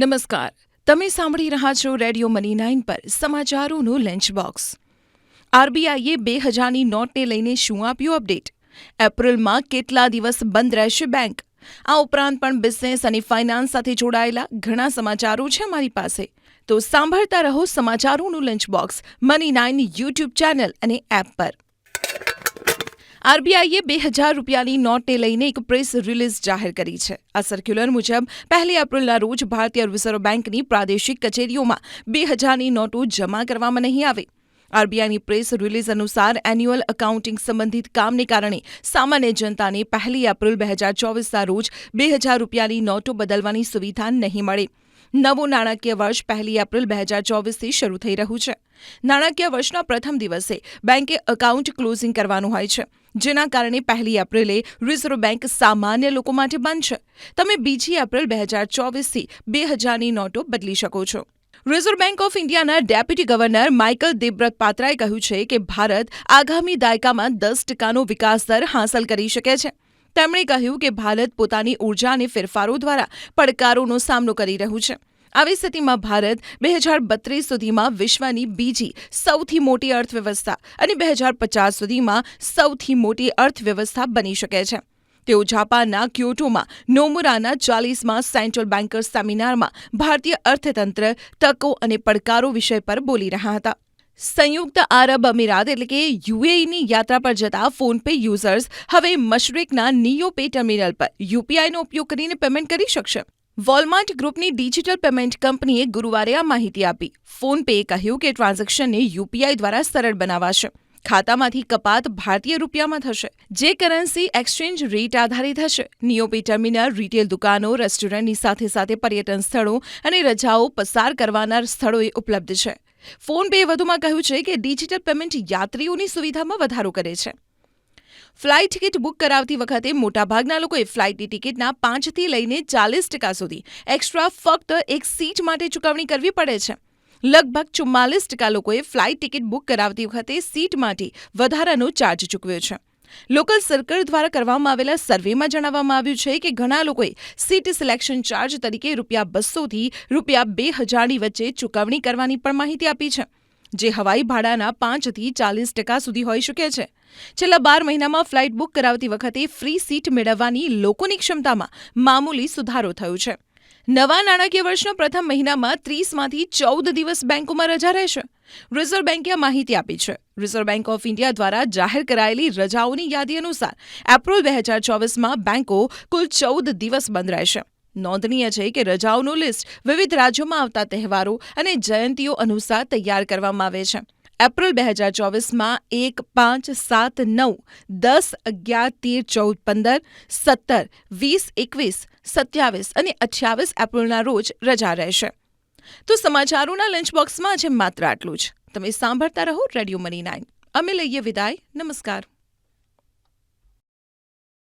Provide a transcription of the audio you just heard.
નમસ્કાર. તમે સાંભળી રહ્યા છો રેડિયો મની નાઇન પર સમાચારોનું લંચ બોક્સ આરબીઆઈએ બે હજારની નોટને લઈને શું આપ્યું અપડેટ? એપ્રિલમાં કેટલા દિવસ બંધ રહેશે બેંક? આ ઉપરાંત પણ બિઝનેસ અને ફાઇનાન્સ સાથે જોડાયેલા ઘણા સમાચારો છે અમારી પાસે. તો સાંભળતા રહો સમાચારોનું lunch box money nine YouTube channel અને એપ પર. આરબીઆઈએ બે હજાર રૂપિયાની નોટને લઈને એક પ્રેસ રિલીઝ જાહેર કરી છે. આ સર્ક્યુલર મુજબ પહેલી એપ્રિલના રોજ ભારતીય રિઝર્વ બેંકની પ્રાદેશિક કચેરીઓમાં બે હજારની નોટો જમા કરવામાં નહીં આવે. આરબીઆઈની પ્રેસ રિલીઝ અનુસાર એન્યુઅલ એકાઉન્ટિંગ સંબંધિત કામને કારણે સામાન્ય જનતાને પહેલી એપ્રિલ બે હજાર ચોવીસના રોજ બે હજાર રૂપિયાની નોટો બદલવાની સુવિધા નહીં મળે. નવું નાણાકીય વર્ષ પહેલી એપ્રિલ બે હજાર ચોવીસથી શરૂ થઈ રહ્યું છે. નાણાકીય વર્ષના પ્રથમ દિવસે બેંકે એકાઉન્ટ ક્લોઝિંગ કરવાનું હોય છે. જેના કારણે પહેલી એપ્રિલે રિઝર્વ બેંક સામાન્ય લોકો માટે બંધ છે. તમે બીજી એપ્રિલ બે હજાર ચોવીસથી બે હજારની નોટો બદલી શકો છો. રિઝર્વ બેંક ઓફ ઇન્ડિયાના ડેપ્યુટી ગવર્નર માઇકલ દેબ્રત પાત્રાએ કહ્યું છે કે ભારત આગામી દાયકામાં દસ ટકાનો વિકાસ દર હાંસલ કરી શકે છે. તેમણે કહ્યું કે ભારત પોતાની ઊર્જા અને ફેરફારો દ્વારા પડકારોનો સામનો કરી રહ્યું છે. આવી સ્થિતિમાં ભારત બે હજાર બત્રીસ સુધીમાં વિશ્વની બીજી સૌથી મોટી અર્થવ્યવસ્થા અને બે હજાર પચાસ સુધીમાં સૌથી મોટી અર્થવ્યવસ્થા બની શકે છે. તેઓ જાપાનના ક્યોટોમાં નોમુરાના ચાલીસમાં સેન્ટ્રલ બેન્કર્સ સેમિનારમાં ભારતીય અર્થતંત્ર, તકો અને પડકારો વિષય પર બોલી રહ્યા હતા. સંયુક્ત આરબ અમીરાત એટલે કે યુએઈની યાત્રા પર જતા ફોનપે યુઝર્સ હવે મશરિકના નિયો પે ટર્મિનલ પર યુપીઆઈનો ઉપયોગ કરીને પેમેન્ટ કરી શકશે. વોલમાર્ટ ગ્રુપની ડિજિટલ પેમેન્ટ કંપનીએ ગુરુવારે આ માહિતી આપી. ફોનપેએ કહ્યું કે ટ્રાન્ઝેક્શનને યુપીઆઈ દ્વારા સરળ બનાવાશે. ખાતામાંથી કપાત ભારતીય રૂપિયામાં થશે, જે કરન્સી એક્સચેન્જ રેટ આધારિત હશે. નિયોપી ટર્મિનલ, રિટેલ દુકાનો, રેસ્ટોરન્ટની સાથે સાથે પર્યટન સ્થળો અને રજાઓ પસાર કરવાના સ્થળોએ ઉપલબ્ધ છે. ફોનપેએ વધુમાં કહ્યું છે કે ડિજિટલ પેમેન્ટ યાત્રીઓની સુવિધામાં વધારો કરે છે. ફ્લાઇટ ટિકિટ બુક કરાવતી વખતે મોટાભાગના લોકોએ ફ્લાઇટની ટિકિટના પાંચથી લઈને ચાલીસ ટકા સુધી એક્સ્ટ્રા ફક્ત એક સીટ માટે ચૂકવણી કરવી પડે છે. લગભગ ચુમ્માલીસ ટકા લોકોએ ફ્લાઇટ ટિકિટ બુક કરાવતી વખતે સીટ માટે વધારાનો ચાર્જ ચૂકવ્યો છે. લોકલ સર્કલ દ્વારા કરવામાં આવેલા સર્વેમાં જણાવવામાં આવ્યું છે કે ઘણા લોકોએ સીટ સિલેક્શન ચાર્જ તરીકે રૂપિયા બસોથી રૂપિયા બે હજારની વચ્ચે ચૂકવણી કરવાની પણ માહિતી આપી છે. જે હવાઈ ભાડાના પાંચથી ચાલીસ ટકા સુધી હોઈ શકે છે. છેલ્લા બાર મહિનામાં ફ્લાઇટ બુક કરાવતી વખતે ફ્રી સીટ મેળવવાની લોકોની ક્ષમતામાં મામૂલી સુધારો થયો છે. નવા નાણાકીય વર્ષના પ્રથમ મહિનામાં ત્રીસમાંથી ચૌદ દિવસ બેંકોમાં રજા રહેશે. રિઝર્વ બેંકે આ માહિતી આપી છે. રિઝર્વ બેંક ઓફ ઇન્ડિયા દ્વારા જાહેર કરાયેલી રજાઓની યાદી અનુસાર એપ્રિલ બે હજાર ચોવીસમાં બેંકો કુલ ચૌદ દિવસ બંધ રહેશે. નોંધનીય છે કે રજાઓનું લિસ્ટ વિવિધ રાજ્યોમાં આવતા તહેવારો અને જયંતીઓ અનુસાર તૈયાર કરવામાં આવે છે. એપ્રિલ બે હજાર ચોવીસમાં એક, પાંચ, સાત, નવ, દસ, અગિયાર, તેર, ચૌદ, પંદર, સત્તર, વીસ, એકવીસ, સત્યાવીસ અને અઠ્યાવીસ એપ્રિલના રોજ રજા રહેશે. તો સમાચારોના લંચબોક્સમાં આજે માત્ર આટલું જ. તમે સાંભળતા રહો રેડિયો મની નાઇન. અમે લઈએ વિદાય. નમસ્કાર.